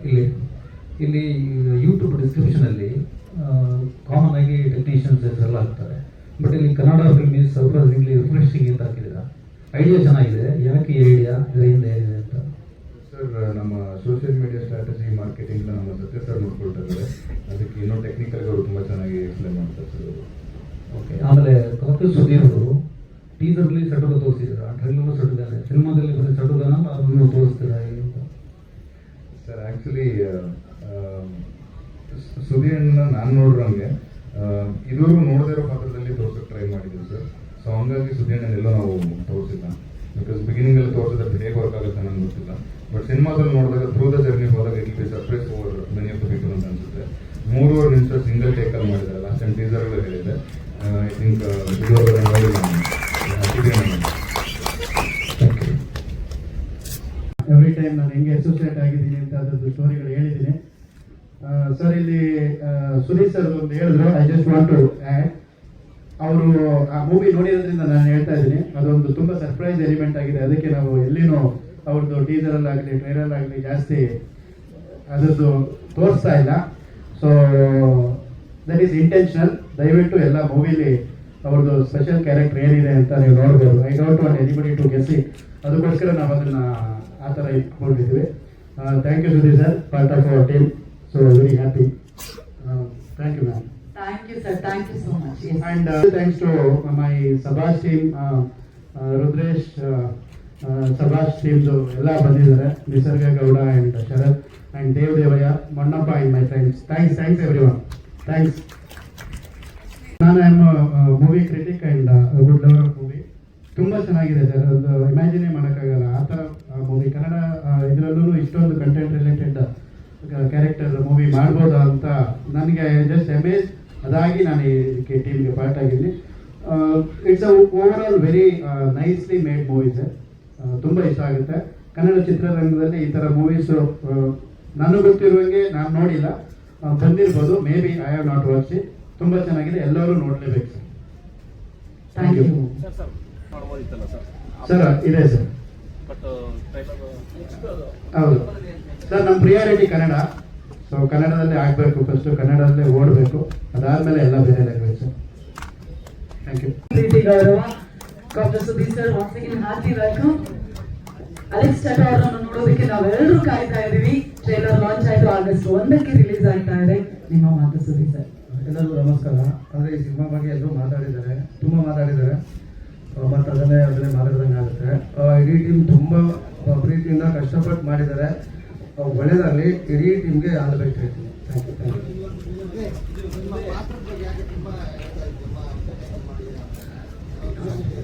ಇಲ್ಲಿ ಇಲ್ಲಿ ಯೂಟ್ಯೂಬ್ ಡಿಸ್ಕ್ರಿಪ್ಷನ್ ಅಲ್ಲಿ ಕಾಮನ್ ಆಗಿ ಟೆಕ್ನಿಷಿಯನ್ಸ್ ಎಲ್ಲ ಹಾಕ್ತಾರೆ. ಬಟ್ ಇಲ್ಲಿ ಕನ್ನಡ ಫಿಲ್ಮ್ ಸರ್ಪ್ರೈಸಿಂಗ್ಲಿ ರಿಫ್ರೆಶಿಂಗ್ ಅಂತ ಹಾಕಿದ್ದೀರಾ? ಐಡಿಯಾ ಚೆನ್ನಾಗಿದೆ. ಯಾಕೆ ಈ ಐಡಿಯಾ ಇದರ ಹಿಂದೆ ಏನಿದೆ? ನಮ್ಮ ಸೋಷಿಯಲ್ ಮೀಡಿಯಾ ಸ್ಟ್ರಾಟಜಿ ಮಾರ್ಕೆಟಿಂಗ್ ನಮ್ಮ ಸತ್ಯ ಸರ್ ನೋಡ್ಕೊಳ್ತಾ ಇದ್ದಾರೆ ಅದಕ್ಕೆ ಇನ್ನೂ ಟೆಕ್ನಿಕಲ್ ಅವರು ತುಂಬಾ ಚೆನ್ನಾಗಿ ಎಕ್ಸ್ಪ್ಲೇನ್ ಮಾಡ್ತಾರೆ ಸರ್ ಅವರು ಓಕೆ ಆಮೇಲೆ ಕಪಿಲ್ ಸುಧೀರ್ ಅವರು ಟೀಸರ್ಲಿ ಸಡುಗ ತೋರಿಸಿದ್ರು ಟ್ರೈಲರ್ಲು ಸಡುಗಾನೆ ಸಿನಿಮಾದಲ್ಲಿ ಬರೀ ಸಟುಗಾನ ಅದನ್ನು ತೋರಿಸ್ತೀರಾ ಸರ್ ಆ್ಯಕ್ಚುಲಿ ಸುದೀರ್ನ ನಾನು ನೋಡಿರೋಂಗೆ ಇದುವರೆಗೂ ನೋಡದೇ ಇರೋ ಪಾತ್ರದಲ್ಲಿ ತೋರ್ಸಕ್ಕೆ ಟ್ರೈ ಮಾಡಿದ್ದೀವಿ ಸರ್. ಸೊ ಹಂಗಾಗಿ ಸುದೀರ್ನೆಲ್ಲೋ ನಾವು ತೋರಿಸಿಲ್ಲ. ಬಿಕಾಸ್ ಬಿಗಿನಿಂಗ್ ಅಲ್ಲಿ ತೋರಿಸಿದ್ರೆ ಹೇಗೆ ವರ್ಕ್ ಆಗುತ್ತೆ ನನಗೆ ಗೊತ್ತಿಲ್ಲ. ಬಟ್ ಸಿನಿಮಾದಲ್ಲಿ ನೋಡಿದಾಗ ಥ್ರೂ ದ ಜರ್ನಿ ಹೋದಾಗ it be surprise over many of people ಅಂತ ಅನ್ಸುತ್ತೆ. ಮೂರುವರೆ ನಿಮಿಷ ಸಿಂಗಲ್ ಟೇಕಲ್ಲಿ ಮಾಡಿದ್ದಾರೆ. ಲಾಸ್ಟ್ ಟೈಮ್ ಟೀಸರ್ಗಳು ಹೇಳಿದೆ ಐ ಥಿಂಕ್ ಎವ್ರಿ ಟೈಮ್ ನಾನು. ಹೆಂಗೆ ಅಸೋಸಿಯೇಟ್ ಆಗಿದ್ದೀನಿ ಅಂತ ಅದ್ರದ್ದು ಸ್ಟೋರಿಗಳು ಹೇಳಿದ್ದೀನಿ. ಸರ್ ಇಲ್ಲಿ ಸುನೀಲ್ ಸರ್ ಒಂದು ಹೇಳಿದ್ರು. I just want to add ಅವರು ಆ ಮೂವಿ ನೋಡಿರೋದ್ರಿಂದ ನಾನು ಹೇಳ್ತಾ ಇದ್ದೀನಿ. ಅದೊಂದು ತುಂಬ ಸರ್ಪ್ರೈಸ್ ಎಲಿಮೆಂಟ್ ಆಗಿದೆ. ಅದಕ್ಕೆ ನಾವು ಎಲ್ಲಿನೂ ಅವ್ರದ್ದು ಟೀಸರಲ್ಲಾಗಲಿ ಟ್ರೈನಲ್ಲಾಗಲಿ ಜಾಸ್ತಿ ಅದರದ್ದು ತೋರಿಸ್ತಾ ಇಲ್ಲ. ಸೊ ದಟ್ ಈಸ್ ಇಂಟೆನ್ಷನಲ್ ದಯವಿಟ್ಟು ಎಲ್ಲ ಮೂವಿಲಿ ಅವ್ರದ್ದು ಸ್ಪೆಷಲ್ ಕ್ಯಾರೆಕ್ಟರ್ ಏನಿದೆ ಅಂತ ನೀವು ನೋಡ್ಬೋದು. I don't want anybody to guess it ಅದಕ್ಕೋಸ್ಕರ ನಾವು ಅದನ್ನ ಆ ಥರ ಇಟ್ಕೊಂಡಿದ್ದೀವಿ. Thank you Sudheer sir part of our team so very happy thank you ma'am thank you sir Thank you so much. And thanks uh, thanks to uh, my Sabash teams ಎಲ್ಲ ಬಂದಿದ್ದಾರೆ. Nisarga Gowda and Sharath and Dev Devaiah Mannappa and my friends thanks thanks everyone thanks ನಾನು am movie critic and good lover movie ತುಂಬ ಚೆನ್ನಾಗಿದೆ sir. ಅದು ಇಮ್ಯಾಜಿನೇ ಮಾಡೋಕ್ಕಾಗಲ್ಲ. ಆ ಥರ movie Kannada ಇದರಲ್ಲೂ ಇಷ್ಟೊಂದು ಕಂಟೆಂಟ್ ರಿಲೇಟೆಡ್ ಕ್ಯಾರೆಕ್ಟರ್ ಮೂವಿ ಮಾಡ್ಬೋದಾ ಅಂತ ನನಗೆ ಜಸ್ಟ್ ಅಮೇಜ್ ಅದಾಗಿ ನಾನು ಇದಕ್ಕೆ ಟೀಮ್ಗೆ ಪಾರ್ಟ್ ಆಗಿದ್ದೀನಿ. It's a overall very nicely made movie sir. ತುಂಬ ಇಷ್ಟ ಆಗುತ್ತೆ. ಕನ್ನಡ ಚಿತ್ರರಂಗದಲ್ಲಿ ಈ ಥರ ಮೂವೀಸು ನನಗೆ ಗೊತ್ತಿರುವಂಗೆ ನಾನು ನೋಡಿಲ್ಲ. ಬಂದಿರ್ಬೋದು may be I have not watch it ತುಂಬ ಚೆನ್ನಾಗಿದೆ ಎಲ್ಲರೂ ನೋಡಲೇಬೇಕು ಸರ್. ಥ್ಯಾಂಕ್ ಯು ಸರ್ ಇದೆ ಸರ್. ಹೌದು. ಸರ್ ನಮ್ಮ ಪ್ರಿಯಾರಿಟಿ ಕನ್ನಡ. ಸೊ ಕನ್ನಡದಲ್ಲಿ ಆಗಬೇಕು ಫಸ್ಟು ಕನ್ನಡದಲ್ಲೇ ಓಡಬೇಕು. ಅದಾದಮೇಲೆ ಎಲ್ಲ ಬೇರೆ ಲ್ಯಾಂಗ್ವೇಜ್ ಸರ್ ಥ್ಯಾಂಕ್ ಯು ಗೌರವ doctor Sudeep sir once second hearty welcome Alex Tata ಅವರನ್ನು ನೋಡೋದಕ್ಕೆ ನಾವೆಲ್ಲರೂ ಕಾಯ್ತಾ ಇದ್ದೀವಿ. ಟ್ರೈಲರ್ ಲಾಂಚ್ ಆಯ್ತು ಆಗಸ್ಟ್ ಒಂದಕ್ಕೆ ರಿಲೀಸ್ ಆಗ್ತಾ ಇದೆ. ನಿಮ್ಮ ಮಾತು ಸುದೀಪ್ ಸರ್. ಎಲ್ಲರಿಗೂ ನಮಸ್ಕಾರ. ಅಂದರೆ ಈ ಸಿನಿಮಾ ಬಗ್ಗೆ ಎಲ್ಲರೂ ಮಾತಾಡಿದ್ದಾರೆ ತುಂಬ ಮಾತಾಡಿದ್ದಾರೆ. ಮತ್ತೆ ಅದನ್ನೇ ಅದನ್ನೇ ಮಾತಾಡಿದಂಗೆ ಆಗುತ್ತೆ. ಆ, ಇಡೀ ಟೀಮ್ ತುಂಬ ಪ್ರೀತಿಯಿಂದ ಕಷ್ಟಪಟ್ಟು ಮಾಡಿದ್ದಾರೆ. ಒಳ್ಳೇದಾಗಲಿ ಒಳ್ಳೆಯದಾಗಲಿ ಇಡೀ ಟೀಮ್ಗೆ ಆಲ್ ಬೆಸ್ಟ್ ಹೇಳ್ತೀನಿ ಥ್ಯಾಂಕ್ ಯು ಥ್ಯಾಂಕ್ ಯು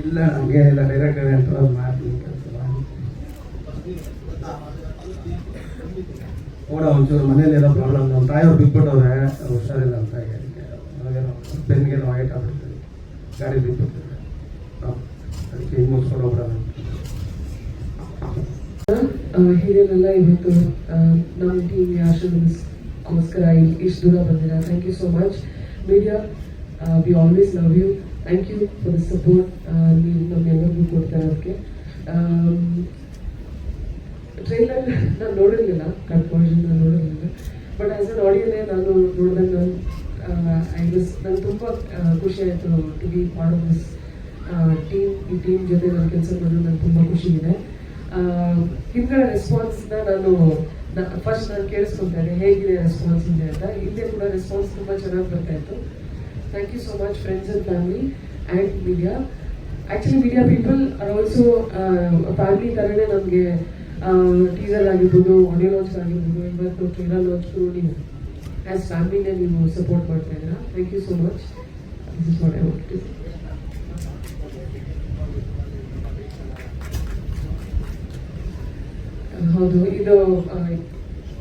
ಇಲ್ಲ ನಮಗೆ ಇಲ್ಲ ಡೈರೆಕ್ಟರ್ ಅಂತ ಮಾಡ್ತೀನಿ ಕೆಲಸ ಓಡ ಒಂಚೂರು ಪ್ರಾಬ್ಲಮ್ ನಮ್ಮ ತಾಯಿಯವ್ರು ಬಿಟ್ಬಿಟ್ಟವ್ರೆ ಹುಷಾರಿಲ್ಲ ಅಂತ ಹಾಗೇನೋ ಬೆನ್ನಿಗೇನೋ ಆಯ್ಟ್ ಆಗ್ಬಿಡ್ತೀವಿ ಗಾಡಿ ಹಾಂ, ಅದಕ್ಕೆ ಹಿಂಗೆ ಮುಗಿಸ್ಕೊಂಡು ಹೋಗ್ಬಿಡೋಣ. ಹಿರಿಯರೆಲ್ಲ ಇವತ್ತು ನಮ್ಮ ಟೀಮ್ ಆಶ್ರಮಗೋಸ್ಕರ ಇಷ್ಟು ದೂರ ಬಂದಿರ thank you so much media we always love you thank you for the support ನೀವು ನಮ್ಮೆಲ್ಲರಿಗೂ ಕೊಡ್ತಾ ಇರೋದಕ್ಕೆ ಟ್ರೈಲರ್ ನಾನು ನೋಡಿರಲಿಲ್ಲ ಕಟ್ ವರ್ಷನ್ ನಾನು ನೋಡಿರಲಿಲ್ಲ ಬಟ್ ಆ್ಯಸ್ ಅನ್ ಆಡಿಯನ್ನೇ ನಾನು ನೋಡಿದಾಗ ನಾನು ಐ ವಾಸ್ ನಂಗೆ ತುಂಬ ಖುಷಿ ಆಯಿತು to be part of this team ಈ ಟೀಮ್ ಜೊತೆ ನಾನು ಕೆಲಸ ಮಾಡೋದು ನಂಗೆ ತುಂಬ ಖುಷಿ ಇದೆ. ಹಿಂದಿನ ರೆಸ್ಪಾನ್ಸ್ನ ನಾನು ಫಸ್ಟ್ ನಾನು ಕೇಳಿಸ್ಕೊತಾ ಇದ್ದೆ, ಹೇಗಿದೆ ರೆಸ್ಪಾನ್ಸ್ ಇದೆ ಅಂತ. ಹಿಂದೆ ಕೂಡ ರೆಸ್ಪಾನ್ಸ್ ತುಂಬ ಚೆನ್ನಾಗಿ ಬರ್ತಾ ಇತ್ತು. Thank you so much friends and family and media actually media people are also family ಥರನೇ ನಮಗೆ ಟೀಸರ್ ಆಗಿರ್ಬೋದು ಆಡಿಯೋ ಲಾಂಚ್ ಆಗಿರ್ಬೋದು, ಇವತ್ತು ಟ್ರೈಲರ್ ಲಾಂಚ್ಗೂ ನೀವು ಆ್ಯಸ್ ಫ್ಯಾಮಿಲಿನೇ ನೀವು ಸಪೋರ್ಟ್ ಮಾಡ್ತಾ ಇದ್ದೀರಾ. Thank you so much this is what I want to ಹೌದು, ಇದು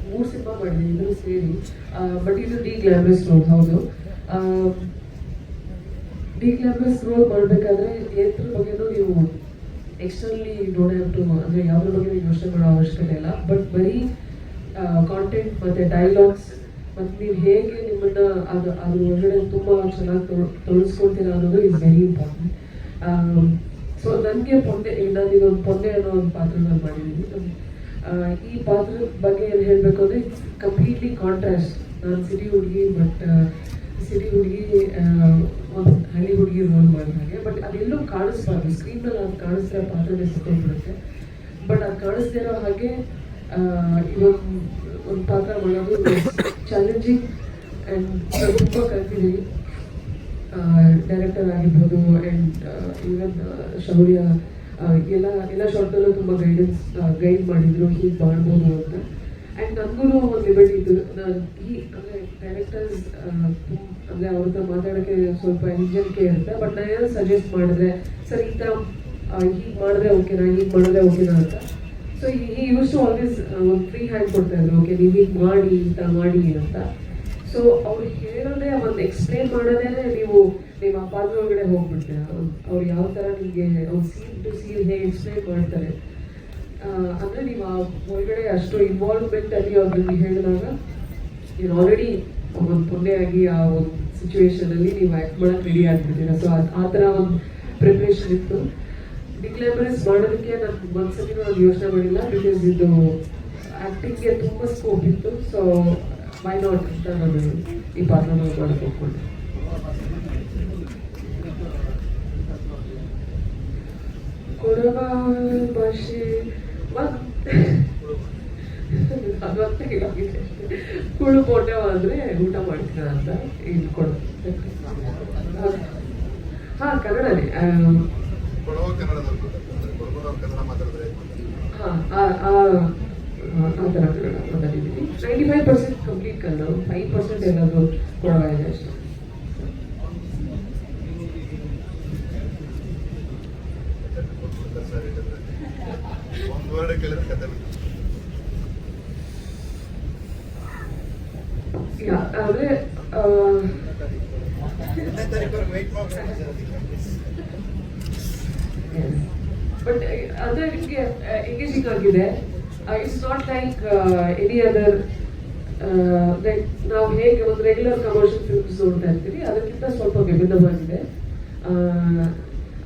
ಮೂರು ಸಿನಿಮಾ ಮಾಡಿದೆ, ಇದನ್ನು ಸೇರಿ. ಬಟ್ ಇದು ಡಿ ಗ್ಲಾಮರಸ್ ರೋಡ್ ಹೌದು ಡಿ ಗ್ಲಾಮರಸ್ ರೋಲ್ ಮಾಡಬೇಕಾದ್ರೆ ಏತ್ರ ಬಗ್ಗೆನೂ ನೀವು ಎಕ್ಸ್ಟರ್ನಲಿ ನೋಡೋಷ್ಟು ಅಂದರೆ ಯಾವುದ್ರ ಬಗ್ಗೆ ಯೋಚನೆ ಮಾಡೋ ಅವಶ್ಯಕತೆ ಇಲ್ಲ. ಬಟ್ ಬರೀ ಕಾಂಟೆಂಟ್ ಮತ್ತು ಡೈಲಾಗ್ಸ್ ಮತ್ತು ನೀವು ಹೇಗೆ ನಿಮ್ಮನ್ನ ಅದು, ಅದ್ರ ಒಳಗಡೆ ತುಂಬ ಚೆನ್ನಾಗಿ ತೋರಿಸ್ಕೊಳ್ತೀರ ಅನ್ನೋದು ಇಸ್ ವೆರಿ ಇಂಪಾರ್ಟೆಂಟ್ ಸೊ ನನಗೆ ಪೊಂಡೆ ನಾನು ಇದೊಂದು ಪೊಂಡೆ ಅನ್ನೋ ಒಂದು ಪಾತ್ರ ನಾನು ಮಾಡಿದ್ದೀನಿ ಈ ಪಾತ್ರದ ಬಗ್ಗೆ ಏನು ಹೇಳಬೇಕು ಅಂದರೆ ಕಂಪ್ಲೀಟ್ಲಿ ಕಾಂಟ್ರಾಸ್ಟ್ ನಾನು ಸಿಟಿ ಹುಡುಗಿ ಬಟ್ ಸಿಟಿ ಹುಡುಗಿ ಒಂದು ಹಳ್ಳಿ ಹುಡುಗಿ ರೋಲ್ ಮಾಡಿದ ಹಾಗೆ. ಬಟ್ ಅದೆಲ್ಲೂ ಕಾಣಿಸ್ಬಾರ್ದು ಸ್ಕ್ರೀನಲ್ಲಿ ಅದು ಕಾಣಿಸ್ತಿರೋ ಪಾತ್ರ ಸಿಕ್ಕೊಂಡ್ಬಿಡುತ್ತೆ ಬಟ್ ಅದು ಕಾಣಿಸ್ತಿರೋ ಹಾಗೆ ಇವಾಗ ಒಂದು ಪಾತ್ರ ಮಾಡೋದು ಚಾಲೆಂಜಿಂಗ್ ಆ್ಯಂಡ್ ತುಂಬ ಕಲ್ತಿದ್ದೀವಿ ಡೈರೆಕ್ಟರ್ ಆಗಿರ್ಬೋದು ಆ್ಯಂಡ್ ಈವನ್ ಶೌರ್ಯ ಎಲ್ಲ ಎಲ್ಲ ಶಾರ್ಟ್ನಲ್ಲೂ ತುಂಬ ಗೈಡೆನ್ಸ್ ಗೈಡ್ ಮಾಡಿದ್ರು. ಹೀಗೆ ಮಾಡ್ಬೋದು ಅಂತ. ಆ್ಯಂಡ್ ನನಗೂ ಒಂದು ಲಿಮಿಟ್ ಇತ್ತು. ನಾನು ಈ, ಅಂದರೆ ಡೈರೆಕ್ಟರ್ಸ್ ಅಂದರೆ ಅವ್ರ ಹತ್ರ ಮಾತಾಡೋಕ್ಕೆ ಸ್ವಲ್ಪ ಹಿಂಜರಿಕೆ ಇರುತ್ತೆ ಬಟ್ ನಾನು ಏನೋ ಸಜೆಸ್ಟ್ ಮಾಡಿದ್ರೆ, ಸರ್, ಈ ಥರ ಹೀಗೆ ಮಾಡಿದ್ರೆ ಓಕೆನಾ ಹೀಗೆ ಮಾಡಿದ್ರೆ ಓಕೆನಾ ಅಂತ. ಸೊ ಈ ಯೂಸ್ ಟು ಆಲ್ವೇಸ್ ಒಂದು ಫ್ರೀ ಹ್ಯಾಂಡ್ ಕೊಡ್ತಾ ಇದ್ರು ಓಕೆ ನೀವು ಹೀಗೆ ಮಾಡಿ ಥರ ಮಾಡಿ ಅಂತ. ಸೊ ಅವ್ರು ಹೇಳೋದೇ ಒಂದು ಎಕ್ಸ್ಪ್ಲೇನ್ ಮಾಡೋದೇ ನೀವು ನೀವು ಆ ಪಾತ್ರ ಒಳಗಡೆ ಹೋಗ್ಬಿಡ್ತೀರ ಅವ್ರು ಯಾವ ಥರ ನಿಮಗೆ, ಅವ್ರು ಸೀನ್ ಟು ಸೀನ್ ಹೇಗೆ ಎಕ್ಸ್ಪ್ಲೇನ್ ಮಾಡ್ತಾರೆ. ಅಂದ್ರೆ ನೀವು ಆ ಒಳಗಡೆ ಅಷ್ಟು ಇನ್ವಾಲ್ವ್ಮೆಂಟಲ್ಲಿ ಅವ್ರು ನಿಮಗೆ ಹೇಳಿದಾಗ ನೀವು ಆಲ್ರೆಡಿ ಒಂದು ಪುಣ್ಯಾಗಿ ಆ ಒಂದು ಸಿಚುವೇಶನ್ ಅಲ್ಲಿ ನೀವು ಆಕ್ಟ್ ಮಾಡಕ್ ರೆಡಿ ಆಗ್ಬಿಟ್ಟಿರ. ಸೊ ಆ ಥರ ಒಂದು ಇತ್ತು. ಡಿಕ್ಲೈಮರಸ್ ಮಾಡೋದಕ್ಕೆ ನಾನು ಒಂದ್ಸತಿ ನಾನು ಯೋಚನೆ ಮಾಡಿಲ್ಲ ಬಿಕಾಸ್ ಇದು ಆ್ಯಕ್ಟಿಂಗ್ಗೆ ತುಂಬ ಸ್ಕೋಪ್ ಇತ್ತು. ಸೊ ಮೈ ನಾಟ್ ಅಂತ ನಾನು ಈ ಪಾತ್ರನ ಮಾಡಕ್ಕೆ ಹೋಗ್ಕೊಂಡೆ ಕೊಡವ ಭಾಷೆ ಒಂದು ಅದು ಅಂತ ಹೇಳೋಗಿದೆ ಕುಳು ಪೊಟ್ಟೆವ ಅಂದ್ರೆ ಊಟ ಮಾಡ್ತೀರಾ ಅಂತ ಇಲ್ಲಿ ಕೊಡ ಹಾ ಕನ್ನಡನೇ ಆ, ಹಾ ಆ ಆ ಆ ಥರ ಕನ್ನಡ ಮಾತಾಡಿದ್ದೀನಿ. Ninety five percent complete Kannada five percent ಏನಾದರೂ ಕೊಡವ ಇದೆ ಅಷ್ಟೇ. ಯಾ ಅಂದರೆ ಬಟ್ ಅಂದರೆ ನಿಮಗೆ ಎಂಗೇಜಿಂಗ್ ಆಗಿದೆ. It's not like any other like ನಾವು ಹೇಗೆ ಒಂದು ರೆಗ್ಯುಲರ್ ಕಮರ್ಷಿಯಲ್ ಫಿಲ್ಮ್ಸ್ ನೋಡ್ತಾ ಇರ್ತೀವಿ, ಅದಕ್ಕಿಂತ ಸ್ವಲ್ಪ ವಿಭಿನ್ನವಾಗಿದೆ.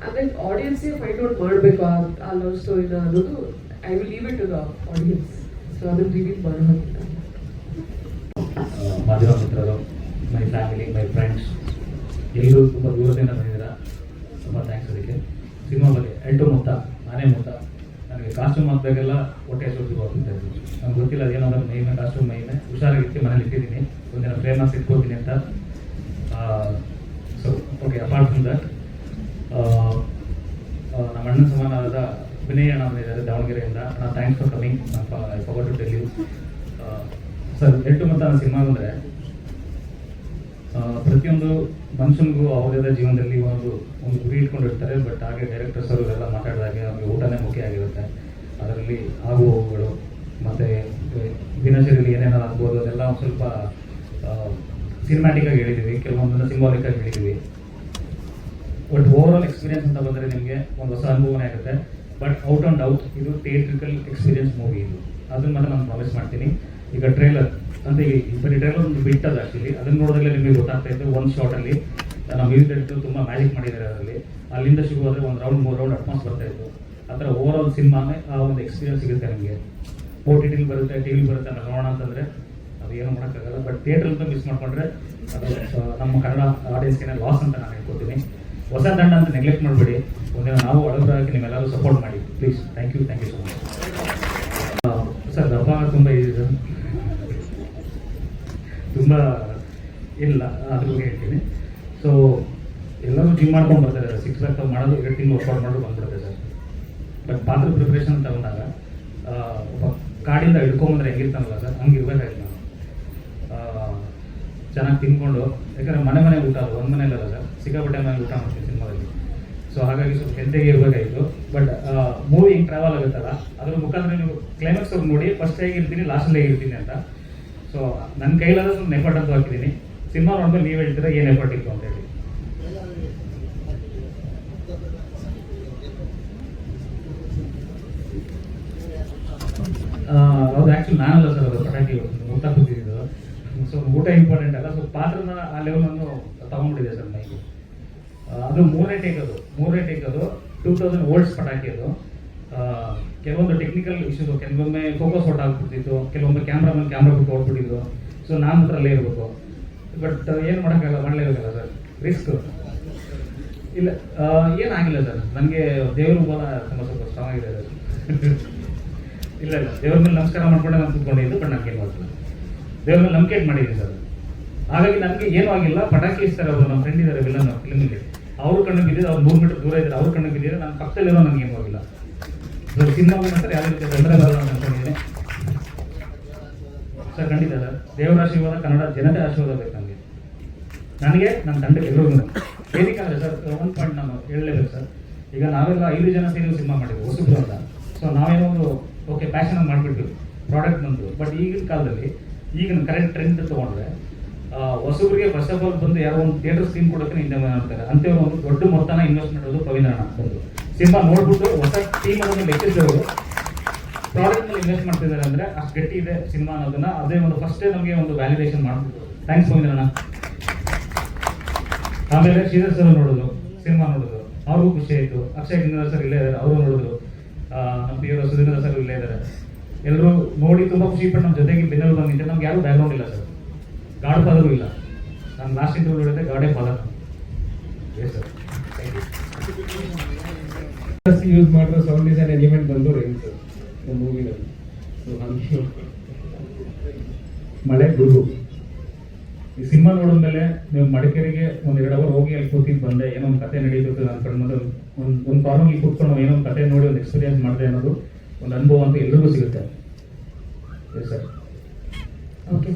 ಅಂದರೆ ಆಡಿಯನ್ಸೇ ಫೈಂಡ್ ಔಟ್ ಮಾಡಬೇಕು ಆ ಲವ್ ಸ್ಟೋರಿನ ಅನ್ನೋದು I will leave it to the audience so ಅದನ್ನು ರಿವೀಲ್ ಮಾಡೋ ಹಾಗಿಲ್ಲ ಮಾಧ್ಯಮ ಮಿತ್ರರು ಮೈ ಫ್ಯಾಮಿಲಿ ಮೈ ಫ್ರೆಂಡ್ಸ್ ಎಲ್ಲರೂ ತುಂಬ ದೂರದಿಂದ ಬಂದಿದ್ದೀರಾ? ತುಂಬ ಥ್ಯಾಂಕ್ಸ್ ಅದಕ್ಕೆ. ಸಿನಿಮಾ ಬಗ್ಗೆ ಎಂಟು ಮುತ್ತ ನಾನೇ ಮುತ್ತ, ನನಗೆ ಕಾಸ್ಟ್ಯೂಮ್ ಹಾಕ್ದಾಗೆಲ್ಲ ಹೊಟ್ಟೆ ಸುಟ್ಟು ಹೋಗ್ತಿದ್ದೆ ನಂಗೆ ಗೊತ್ತಿಲ್ಲ ಅದೇನಾದ್ರು ಮೈಮೆ ಕಾಸ್ಟ್ಯೂಮ್ ಮೈಮೆ ಹುಷಾರಾಗಿತ್ತು ಮನೇಲಿ ಇಟ್ಟಿದ್ದೀನಿ. ಒಂದಿನ ಫ್ರೇಮ್ ಸಿಕ್ಕೋತೀನಿ ಅಂತ. So okay apart from that ನಮ್ಮ ಅಣ್ಣನ ಸಮಾನಾದ ವಿನಯ್ ಅಣ್ಣ ಬಂದಿದ್ದಾರೆ ದಾವಣಗೆರೆಯಿಂದ. ಅಣ್ಣ thanks for coming I for to tell you sir ಎಂಟು ಮತ್ತು ಆ ಸಿನಿಮಾ ಅಂದರೆ ಪ್ರತಿಯೊಂದು ಮನುಷ್ಯನಿಗೂ ಅವರದೇ ಜೀವನದಲ್ಲಿ ಒಂದು ಒಂದು ಗುರಿ ಇಟ್ಕೊಂಡಿರ್ತಾರೆ, ಬಟ್ ಹಾಗೆ ಡೈರೆಕ್ಟರ್ಸ್ ಅವರು ಎಲ್ಲ ಮಾತಾಡಿದಾಗೆ ಅವ್ರಿಗೆ ಊಟನೇ ಮುಖ್ಯ ಆಗಿರುತ್ತೆ. ಅದರಲ್ಲಿ ಆಗುವ ಹೋಗುಗಳು, ಮತ್ತು ದಿನಚರಿಯಲ್ಲಿ ಏನೇನೋ ಆಗ್ಬೋದು, ಅದೆಲ್ಲ ಒಂದು ಸ್ವಲ್ಪ ಸಿನಿಮ್ಯಾಟಿಕ್ ಆಗಿ ಹೇಳಿದ್ದೀವಿ ಕೆಲವೊಂದನ್ನು ಸಿಂಬಾಲಿಕ್ ಆಗಿ ಹೇಳಿದ್ದೀವಿ ಬಟ್ ಓವರ್ ಆಲ್ ಎಕ್ಸ್ಪೀರಿಯನ್ಸ್ ಅಂತ ಬಂದರೆ ನಿಮಗೆ ಒಂದು ಹೊಸ ಅನುಭವನೇ ಆಗುತ್ತೆ. ಬಟ್ ಔಟ್ ಆ್ಯಂಡ್ ಔಟ್ ಇದು ಥಿಯೇಟ್ರಿಕಲ್ ಎಕ್ಸ್ಪೀರಿಯನ್ಸ್ ಮೂವಿ ಇದು. ಅದನ್ನ ಮಾತ್ರ ನಾನು ಪ್ರಾಮಿಸ್ ಮಾಡ್ತೀನಿ. ಈಗ ಟ್ರೇಲರ್ ಅಂದರೆ ಈ ಬರೀ ಟ್ರೇಲರ್ ಒಂದು ಬಿಟ್ಟದ ಆ್ಯಕ್ಚುಲಿ ಅದನ್ನ ನೋಡಿದ್ರೆ ನಿಮಗೆ ಗೊತ್ತಾಗ್ತಾ ಇತ್ತು ಒಂದು ಶಾರ್ಟಲ್ಲಿ ನಮ್ಮ ಮ್ಯೂಸಿಕ್ ಡೈರೆಕ್ಟರ್ ತುಂಬ ಮ್ಯಾಜಿಕ್ ಮಾಡಿದ್ದಾರೆ ಅದರಲ್ಲಿ. ಅಲ್ಲಿಂದ ಶುರು ಆದರೆ ಒಂದು ರೌಂಡ್ ಮೂರು ರೌಂಡ್ ಅಡ್ವಾನ್ಸ್ ಬರ್ತಾ ಇತ್ತು. ಆ ಥರ ಓವರ್ ಆಲ್ ಸಿನಿಮಾನೇ ಆ ಒಂದು ಎಕ್ಸ್ಪೀರಿಯನ್ಸ್ ಸಿಗುತ್ತೆ ನಿಮಗೆ. ಓ ಟಿ ಟಿಲಿ ಬರುತ್ತೆ ಟಿ ವಿ ಬರುತ್ತೆ ಅಂತ ನೋಡೋಣ ಅಂತಂದರೆ ಅದು ಏನು ಮಾಡೋಕ್ಕಾಗಲ್ಲ. ಬಟ್ ಥಿಯೇಟ್ರಲ್ಲಿ ಮಿಸ್ ಮಾಡಿಕೊಂಡ್ರೆ ಅದು ನಮ್ಮ ಕನ್ನಡ ಆಡಿಯನ್ಸ್ಗೆ ಲಾಸ್ ಅಂತ ನಾನು ಹೇಳ್ಕೊತೀನಿ ಹೊಸ ದಂಡ ಅಂತ ನೆಗ್ಲೆಕ್ಟ್ ಮಾಡಬೇಡಿ. ಒಂದಿನ ನಾವು ಒಳಗರಾಗಿ ನೀವೆಲ್ಲರೂ ಸಪೋರ್ಟ್ ಮಾಡಿ. Please thank you thank you so much sir ದಪ್ಪ ತುಂಬ ಇದೆ ಸರ್ ತುಂಬ ಇಲ್ಲ ಅದ್ರ ಬಗ್ಗೆ ಹೇಳ್ತೀನಿ. ಸೊ ಎಲ್ಲರೂ ಜಿಮ್ ಮಾಡ್ಕೊಂಡು ಬರ್ತಾರೆ ಸಿಕ್ಸ್ ಪ್ಯಾಕ್ ಮಾಡೋದು ಎರಡು ತಿಂಗಳು ವರ್ಕೌಟ್ ಮಾಡೋದು ಬಂದ್ಬಿಡುತ್ತೆ ಸರ್. ಬಟ್ ಬಾತ್ರೂಮ್ ಪ್ರಿಪ್ರೇಷನ್ ಅಂತ ಬಂದಾಗ ಒಬ್ಬ ಕಾಡಿಂದ ಹಿಡ್ಕೊಂಬಂದ್ರೆ ಹೆಂಗಿರ್ತಾನಲ್ಲ ಸರ್, ಹಂಗೆ ಇರ್ಬೇಕಾಯ್ತು ನಾನು ಚೆನ್ನಾಗಿ ತಿನ್ಕೊಂಡು, ಯಾಕಂದರೆ ಮನೆ ಮನೆ ಊಟ ಅದು ಒಂದು ಮನೆಯಲ್ಲ ಸರ್. ಸಿಕ್ಕಾಪಟ್ಟೆ ಮನೆ ಊಟ ಮಾಡ್ತೀನಿ ಸಿನಿಮಾದಲ್ಲಿ. ಸೊ ಹಾಗಾಗಿ ಸ್ವಲ್ಪ ಹೆಲ್ತಿಗೆ ಇರಬೇಕಾಯಿತು ಬಟ್ ಮೂವಿ ಹಿಂಗೆ ಟ್ರಾವೆಲ್ ಆಗುತ್ತಲ್ಲ, ಅದ್ರ ಮುಖಾಂತರ ನೀವು ಕ್ಲೈಮ್ಯಾಕ್ಸ್ ಅವ್ರು ನೋಡಿ ಫಸ್ಟ್ ಹೇಗಿರ್ತೀನಿ ಲಾಸ್ಟಲ್ಲಿ ಹೇಗಿರ್ತೀನಿ ಅಂತ. ಸೊ ನನ್ನ ಕೈಲಾದ ಸ್ವಲ್ಪ ಎಫರ್ಟ್ ಅಂತ ಹಾಕಿದ್ದೀನಿ ಸಿನಿಮಾ ನೋಡಿದ್ರೆ ನೀವು ಹೇಳ್ತೀರಾ ಏನು ಎಫರ್ಟ್ ಇತ್ತು ಅಂತ ಹೇಳಿ. ಹೌದು ಆ್ಯಕ್ಚುಲಿ ನಾನಲ್ಲ ಸರ್ ಅದು ಪಟಾಕಿ ಊಟ ಕೂತಿದ್ದು ಸೊ ಊಟ ಇಂಪಾರ್ಟೆಂಟ್ ಅಲ್ಲ. ಸೊ ಪಾತ್ರನ ಆ ಲೆವೆಲ್ ಅನ್ನು ತಗೊಂಡ್ಬಿಟ್ಟಿದೆ ಸರ್ ಆ, ಅದು ಮೂರನೇ ಟೇಕ್ ಅದು. ಮೂರನೇ ಟೇಕ್ ಅದು ಟೂ ತೌಸಂಡ್ ಓಲ್ಡ್ಸ್ ಪಟಾಕಿ ಅದು. ಕೆಲವೊಂದು ಟೆಕ್ನಿಕಲ್ ಇಶ್ಯೂಸು ಕೆಲವೊಮ್ಮೆ ಫೋಕಸ್ ಔಟ್ ಆಗ್ಬಿಡ್ತಿತ್ತು, ಕೆಲವೊಮ್ಮೆ ಕ್ಯಾಮ್ರಾ ಮೇಲೆ ಕ್ಯಾಮ್ರಾ ಬಿಟ್ಟು ಓಡ್ಬಿಟ್ಟಿದ್ದು ಸೊ ನಾನು ಹತ್ರ ಅಲ್ಲೇ ಇರಬೇಕು. ಬಟ್ ಏನು ಮಾಡೋಕ್ಕಾಗಲ್ಲ, ಮಾಡಲೇಬೇಕಲ್ಲ ಸರ್ ರಿಸ್ಕ್ ಇಲ್ಲ ಏನು ಏನಾಗಿಲ್ಲ ಸರ್ ನನಗೆ ದೇವರು ಬಲ ತುಂಬ ಸ್ವಲ್ಪ ಸ್ಟ್ರಾಂಗ್ ಆಗಿದೆ ಸರ್ ಇಲ್ಲ ಇಲ್ಲ. ದೇವ್ರ ಮೇಲೆ ನಮಸ್ಕಾರ ಮಾಡ್ಕೊಂಡೆ ನಾನು ಕೂತ್ಕೊಂಡಿದ್ದು ಬಟ್ ನನಗೆ ಏನು ಮಾಡಿಲ್ಲ ದೇವ್ರ ಮೇಲೆ ನಂಬಿಕೆ ಮಾಡಿದ್ದೀನಿ ಸರ್ ಹಾಗಾಗಿ ನನಗೆ ಏನೂ ಆಗಿಲ್ಲ. ಪಟಾಕಿ ಸರ್ ಅವರು ನಮ್ಮ ಫ್ರೆಂಡ್ ಇದ್ದಾರೆ ವಿಲನ್ ಫಿಲ್ಮಿಗೆ ಅವ್ರ ಕಣ್ಣು ಬಿದ್ದಿದ್ದು ಅವ್ರು ಮೂರು ಮೀಟರ್ ದೂರ ಇದ್ದಾರೆ. ಅವ್ರ ಕಣ್ಣು ಬಿದ್ದಿದ್ರೆ ನನ್ನ ಪಕ್ಕದಲ್ಲಿರೋ ನನಗೆ ಏನೂ ಆಗಿಲ್ಲ. ಸರ್ ಸಿನಿಮಾ ಮಾತ್ರ ಯಾವುದೇ ರೀತಿ ತೊಂದರೆ ಬರಲ್ಲ ಅಂತ ಅನ್ಕೊಂಡಿದ್ದೀನಿ ಸರ್, ಖಂಡಿತ ಸರ್. ದೇವರ ಆಶೀರ್ವಾದ, ಕನ್ನಡ ಜನತೆ ಆಶೀರ್ವಾದ ಬೇಕು ನನಗೆ ನನಗೆ ನನ್ನ ತಂಡ ಎಲ್ಲರಿಗೂ ಏನಕ್ಕೆ ಸರ್, ಒಂದು ಪಾಯಿಂಟ್ ನಾನು ಹೇಳಲೇಬೇಕು ಸರ್. ಈಗ ನಾವೆಲ್ಲ ಐದು ಜನ ಸೇರಿ ಸಿನಿಮಾ ಮಾಡಿದ್ವಿ, ಹೊಸಬ್ರು ಅಂತ. ಸೊ ನಾವೇನೋ ಒಂದು ಓಕೆ ಪ್ಯಾಷನ್ ಮಾಡಿಬಿಟ್ವಿ ಪ್ರಾಡಕ್ಟ್ ಬಂದು ಬಟ್ ಈಗಿನ ಕಾಲದಲ್ಲಿ ಈಗಿನ ಕರೆಂಟ್ ಟ್ರೆಂಡ್ ತೊಗೊಂಡ್ರೆ ಹೊಸಬ್ರಿಗೆ ಫಸ್ಟ್ ಆಫ್ ಆಲ್ ಬಂದು ಯಾರೋ ಒಂದು ಥಿಯೇಟರ್ ಸ್ಕ್ರೀನ್ ಕೊಡೋಕೆ ಹಿಂದೆ ಮಾಡ್ತಾರೆ ಅಂತೇಳಿ ಒಂದು ದೊಡ್ಡ ಮೊತ್ತನ ಇನ್ವೆಸ್ಟ್ ಮಾಡೋದು ಪವಿತ್ರಣ್ಣ ಬಂದು ಸಿನಿಮಾ ನೋಡ್ಬಿಟ್ಟು ಹೊಸ ಟೀಮ್ ಅದನ್ನು ಮೆಚ್ಚಿಸಿದವರು ಪ್ರಾಡಕ್ಟ್ ಮೇಲೆ ಇನ್ವೆಸ್ಟ್ ಮಾಡ್ತಿದ್ದಾರೆ ಅಂದ್ರೆ ಅಷ್ಟು ಗಟ್ಟಿ ಇದೆ ಸಿನಿಮಾ ಅನ್ನೋದನ್ನ. ಅದೇ ಒಂದು ಫಸ್ಟ್ ನಮಗೆ ಒಂದು ವ್ಯಾಲಿಡೇಷನ್ ಮಾಡ್ಬಿಟ್ಟು ಥ್ಯಾಂಕ್ಸ್ ಪವಿತ್ರಣ್ಣ ಆಮೇಲೆ ಶ್ರೀಧರ್ ಸರ್ ನೋಡಿದ್ರು, ಸಿನಿಮಾ ನೋಡಿದ್ರು. ಅವ್ರಿಗೂ ಖುಷಿ ಆಯಿತು. ಅಕ್ಷಯ್ ಗಿಂದ್ರ ಸರ್ ಇಲ್ಲೇ ಇದ್ದಾರೆ ಅವರು ನೋಡಿದ್ರು. ನಮ್ಮ ಪ್ರಿಯರ ಸುಧೀಂದ್ರ ಸರ್ ಇಲ್ಲೇ ಇದ್ದಾರೆ ಎಲ್ಲರೂ ನೋಡಿ ತುಂಬಾ ಖುಷಿ ಪಟ್ಟು ನಮ್ಮ ಜೊತೆಗೆ ಬೆನ್ನೆಲ್ಲ ಬಂದಿದ್ದೆ ನಮ್ಗೆ ಯಾರು ಬ್ಯಾಕ್ಗ್ರೌಂಡ್ ಇಲ್ಲ ಸರ್ ಗಾಡ್ ಫಾದರು ಇಲ್ಲ. ನಾನು ಲಾಸ್ಟ್ ಇಂಟರ್ವ್ಯೂ ನೋಡಿದ್ದೆ godfather sir thank you use ಮಾಡಿರೋ ಸೌಂಡ್ ಡಿಸೈನ್ ಎಲಿಮೆಂಟ್ ಬಂದು ರಿಂಗ್ಸ್ ಮೂವಿನಲ್ಲಿ. ಸೊ ಹಂಗೆ ಮಳೆ ಗುರು ಈ ಸಿನಿಮಾ ನೋಡಿದ್ಮೇಲೆ ನೀವು ಮಡಿಕೇರಿಗೆ ಒಂದು ಎರಡು ಅವರ್ ಹೋಗಿ ಅಲ್ಲಿ ಕೂತಿದ್ದು ಬಂದೆ, ಏನೋ ಒಂದು ಕತೆ ನನ್ನ ಕಣ್ಣು ಮೊದಲು ಒಂದು ಒಂದು ಕಾರ್ನಲ್ಲಿ ಕೂತ್ಕೊಂಡು ಏನೋ ಒಂದು ಕತೆ ನೋಡಿ ಒಂದು ಎಕ್ಸ್ಪೀರಿಯನ್ಸ್ ಮಾಡಿದೆ ಅನ್ನೋದು ಒಂದು ಅನುಭವ ಅಂತ ಎಲ್ರಿಗೂ ಸಿಗುತ್ತೆ. Sir okay